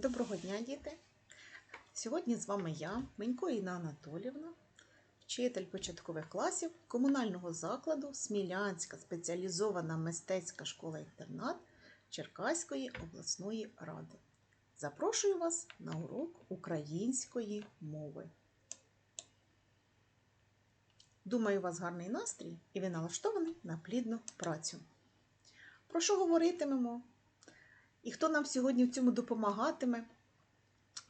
Доброго дня, діти! Сьогодні з вами я, Менько Інна Анатолівна, вчитель початкових класів комунального закладу Смілянська спеціалізована мистецька школа-інтернат Черкаської обласної ради. Запрошую вас на урок української мови. Думаю, у вас гарний настрій і ви налаштовані на плідну працю. Про що говоритимемо? І хто нам сьогодні в цьому допомагатиме?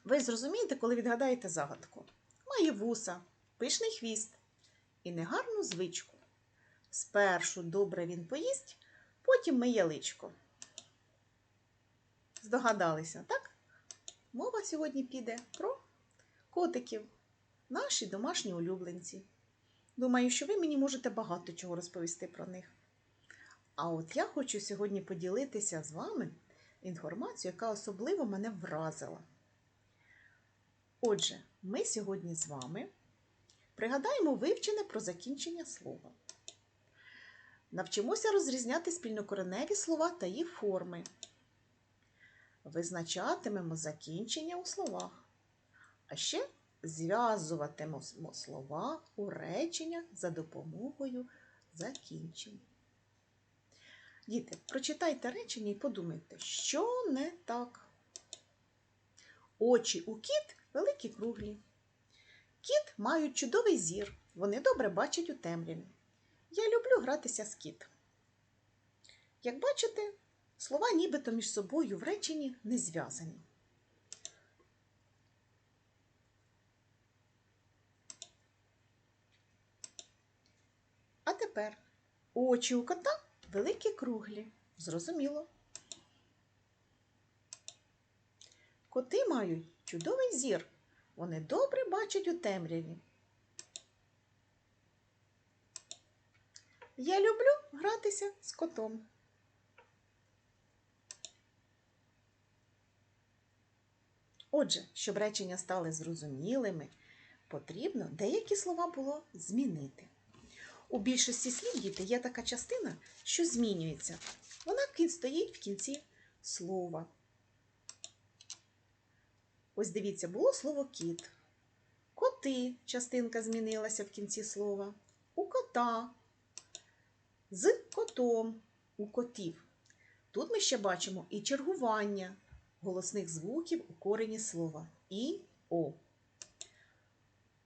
Ви зрозумієте, коли відгадаєте загадку. Має вуса, пишний хвіст і негарну звичку. Спершу добре він поїсть, потім миє личко. Здогадалися, так? Мова сьогодні піде про котиків, наші домашні улюбленці. Думаю, що ви мені можете багато чого розповісти про них. А от я хочу сьогодні поділитися з вами інформацію, яка особливо мене вразила. Отже, ми сьогодні з вами пригадаємо вивчене про закінчення слова. Навчимося розрізняти спільнокореневі слова та їх форми. Визначатимемо закінчення у словах. А ще зв'язуватимемо слова у речення за допомогою закінчень. Діти, прочитайте речення і подумайте, що не так. Очі у кіт великі круглі. Кіт мають чудовий зір, вони добре бачать у темряві. Я люблю гратися з кіт. Як бачите, слова нібито між собою в реченні не зв'язані. А тепер очі у кота великі круглі. Зрозуміло. Коти мають чудовий зір. Вони добре бачать у темряві. Я люблю гратися з котом. Отже, щоб речення стали зрозумілими, потрібно деякі слова було змінити. У більшості слів діти є така частина, що змінюється. Вона стоїть в кінці слова. Ось дивіться, було слово кіт. Коти частинка змінилася в кінці слова. У кота. З котом у котів. Тут ми ще бачимо і чергування голосних звуків у корені слова і о.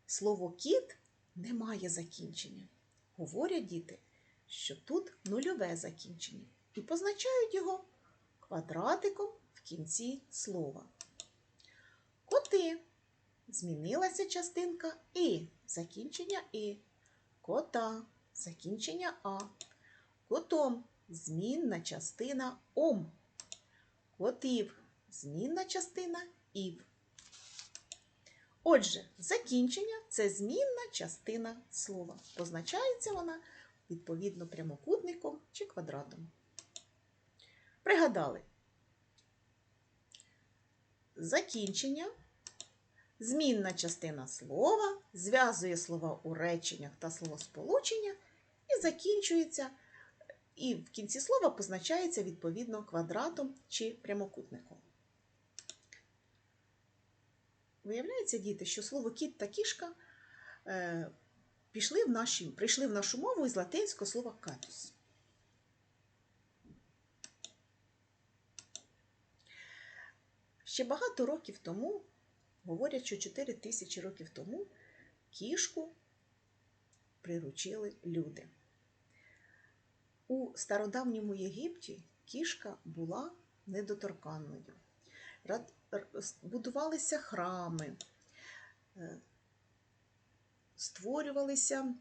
Слово кіт не має закінчення. Говорять діти, що тут нульове закінчення і позначають його квадратиком в кінці слова. Коти. Змінилася частинка І. Закінчення І. Кота. Закінчення А. Котом. Змінна частина Ом. Котів. Змінна частина Ів. Отже, закінчення це змінна частина слова. Позначається вона відповідно прямокутником чи квадратом. Пригадали. Закінчення. Змінна частина слова зв'язує слова у реченнях та словосполучення і закінчується, і в кінці слова позначається відповідно квадратом чи прямокутником. Виявляється, діти, що слово кіт та кішка е, пішли в наші, прийшли в нашу мову із латинського слова катус. Ще багато років тому, говорять, що 4 тисячі років тому кішку приручили люди. У стародавньому Єгипті кішка була недоторканною. Будувалися храми, створювалися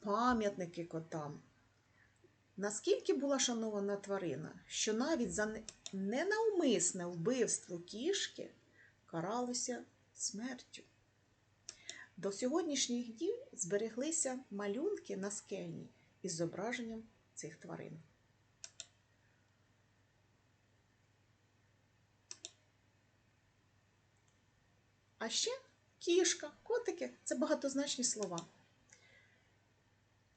пам'ятники котам. Наскільки була шанована тварина, що навіть за ненавмисне вбивство кішки каралося смертю. До сьогоднішніх днів збереглися малюнки на скельні із зображенням цих тварин. А ще кішка, котики це багатозначні слова.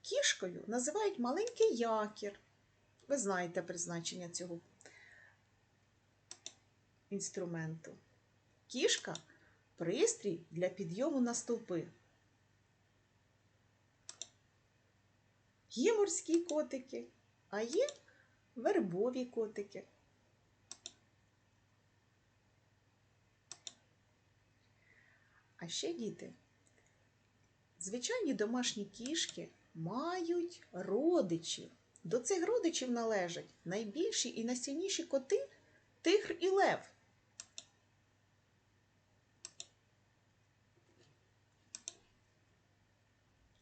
Кішкою називають маленький якір. Ви знаєте призначення цього інструменту. кішка пристрій для підйому на стовпи. Є морські котики, а є вербові котики. Ще діти. Звичайні домашні кішки мають родичів. До цих родичів належать найбільші і найсильніші коти тигр і лев.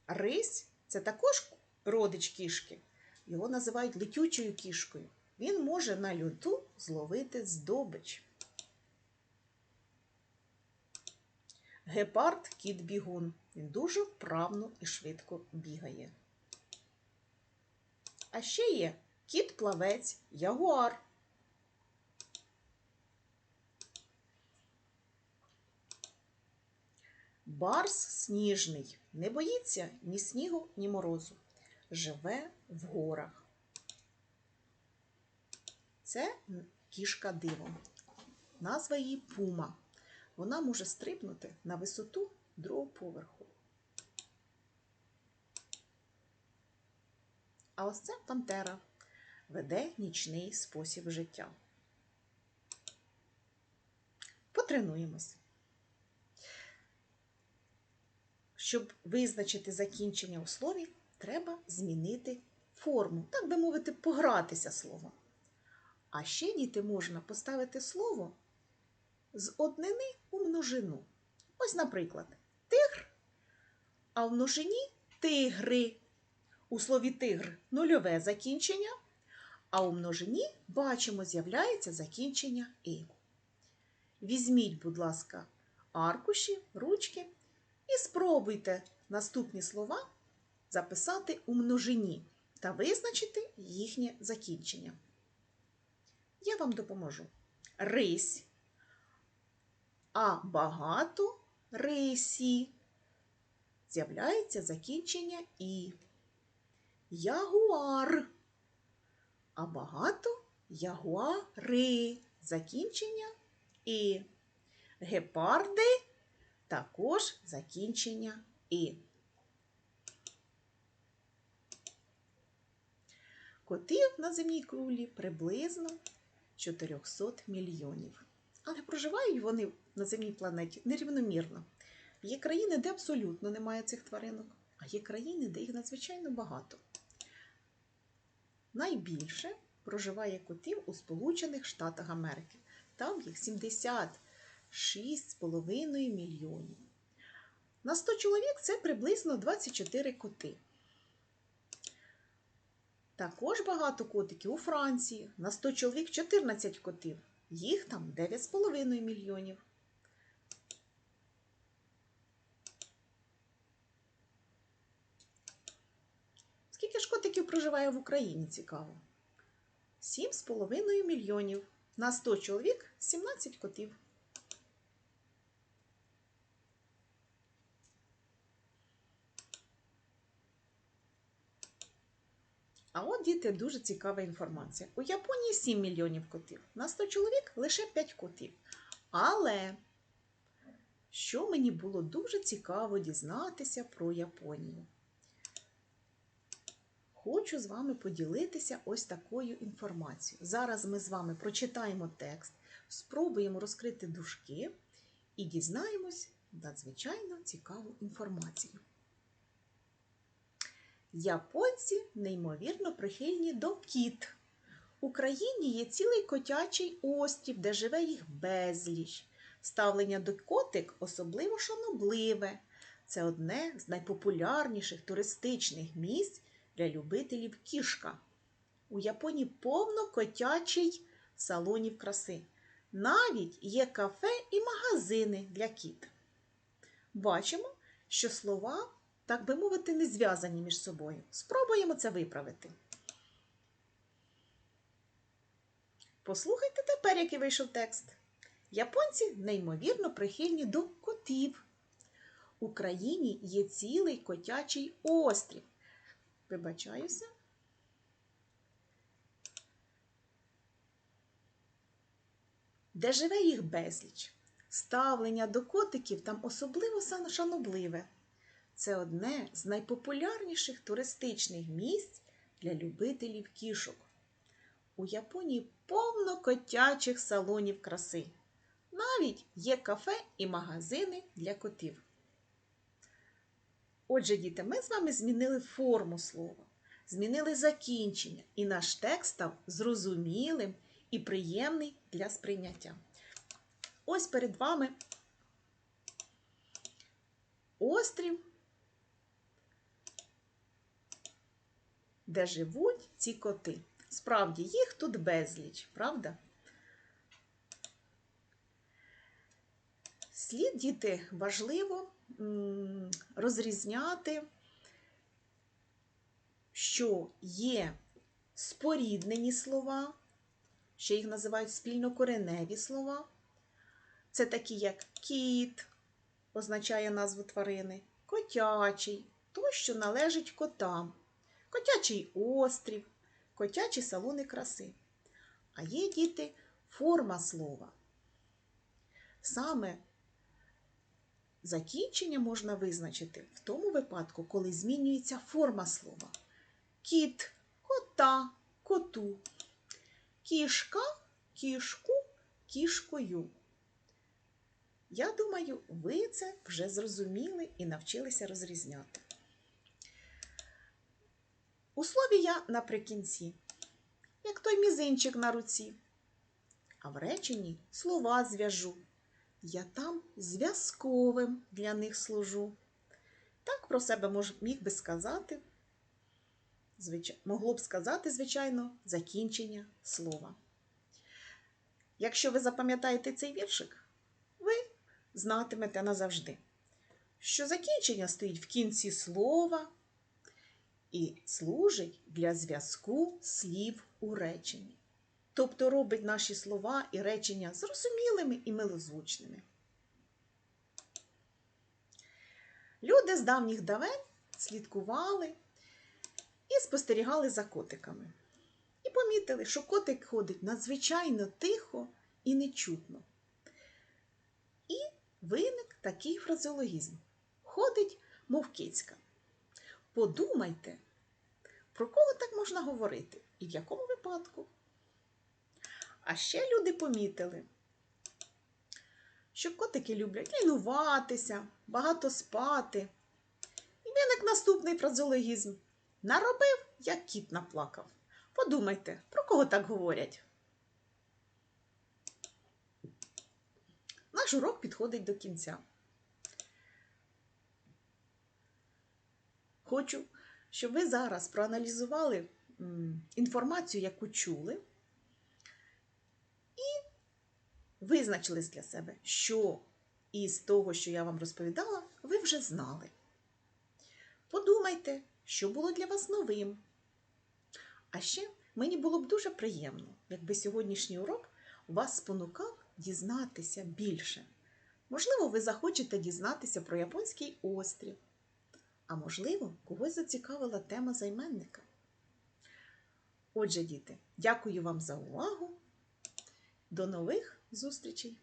Рись це також родич кішки. Його називають летючою кішкою. Він може на льоту зловити здобич. Гепард кіт бігун. Він дуже вправно і швидко бігає. А ще є кіт-плавець, ягуар. Барс сніжний, не боїться ні снігу, ні морозу. Живе в горах. Це кішка диво. Назва її пума. Вона може стрибнути на висоту другого поверху. А ось це пантера веде нічний спосіб життя. Потренуємося. Щоб визначити закінчення у слові, треба змінити форму, так би мовити, погратися словом. А ще діти можна поставити слово з однини у множину. Ось, наприклад, тигр, а в множині тигри. У слові тигр нульове закінчення, а у множині бачимо, з'являється закінчення і. Візьміть, будь ласка, аркуші, ручки і спробуйте наступні слова записати у множині та визначити їхнє закінчення. Я вам допоможу. Рись, а багато рисі. З'являється закінчення і. Ягуар. А багато ягуари. Закінчення і. Гепарди також закінчення і. Котів на земній кулі приблизно 400 мільйонів. Але проживають вони на земній планеті нерівномірно. Є країни, де абсолютно немає цих тваринок, а є країни, де їх надзвичайно багато. Найбільше проживає котів у Сполучених Штатах Америки. Там їх 76,5 мільйонів. На 100 чоловік це приблизно 24 коти. Також багато котиків у Франції. На 100 чоловік 14 котів. Їх там 9,5 мільйонів. Проживає в Україні, цікаво? 7,5 мільйонів. На 100 чоловік 17 котів. А от, діти, дуже цікава інформація. У Японії 7 мільйонів котів. На 100 чоловік лише 5 котів. Але, що мені було дуже цікаво дізнатися про Японію. Хочу з вами поділитися ось такою інформацією. Зараз ми з вами прочитаємо текст, спробуємо розкрити дужки і дізнаємось надзвичайно цікаву інформацію. Японці неймовірно прихильні до кіт. В Україні є цілий котячий острів, де живе їх безліч. Ставлення до котик особливо шанобливе. Це одне з найпопулярніших туристичних місць для любителів кішка. У Японії повно котячий салонів краси. Навіть є кафе і магазини для кіт. Бачимо, що слова, так би мовити, не зв'язані між собою. Спробуємо це виправити. Послухайте тепер, який вийшов текст. Японці неймовірно прихильні до котів. В Україні є цілий котячий острів. Вибачаюся. Де живе їх безліч. ставлення до котиків там особливо шанобливе. Це одне з найпопулярніших туристичних місць для любителів кішок. У Японії повно котячих салонів краси. Навіть є кафе і магазини для котів. Отже, діти, ми з вами змінили форму слова, змінили закінчення, і наш текст став зрозумілим і приємний для сприйняття. Ось перед вами острів, де живуть ці коти. Справді, їх тут безліч, правда? Слід, діти, важливо розрізняти, що є споріднені слова, ще їх називають спільнокореневі слова. Це такі, як кіт, означає назву тварини, котячий, то, що належить котам, котячий острів, котячі салони краси. А є діти форма слова. Саме закінчення можна визначити в тому випадку, коли змінюється форма слова. Кіт, кота, коту, кішка, кішку, кішкою. Я думаю, ви це вже зрозуміли і навчилися розрізняти. У слові я наприкінці, як той мізинчик на руці, а в реченні слова зв'яжу. Я там зв'язковим для них служу. Так про себе мож, міг би сказати, звичай, могло б сказати, звичайно, закінчення слова. Якщо ви запам'ятаєте цей віршик, ви знатимете назавжди, що закінчення стоїть в кінці слова і служить для зв'язку слів у реченні. Тобто робить наші слова і речення зрозумілими і милозвучними. Люди з давніх давен слідкували і спостерігали за котиками. І помітили, що котик ходить надзвичайно тихо і нечутно. І виник такий фразеологізм: ходить, мов кицька. Подумайте, про кого так можна говорити і в якому випадку? А ще люди помітили, що котики люблять лінуватися, багато спати. І виник наступний фразеологізм. Наробив, як кіт наплакав. Подумайте, про кого так говорять? Наш урок підходить до кінця. Хочу, щоб ви зараз проаналізували інформацію, яку чули, і визначили для себе, що із того, що я вам розповідала, ви вже знали. Подумайте, що було для вас новим. А ще мені було б дуже приємно, якби сьогоднішній урок вас спонукав дізнатися більше. Можливо, ви захочете дізнатися про японський острів. А можливо, когось зацікавила тема займенника. Отже, діти, дякую вам за увагу. До нових зустрічей!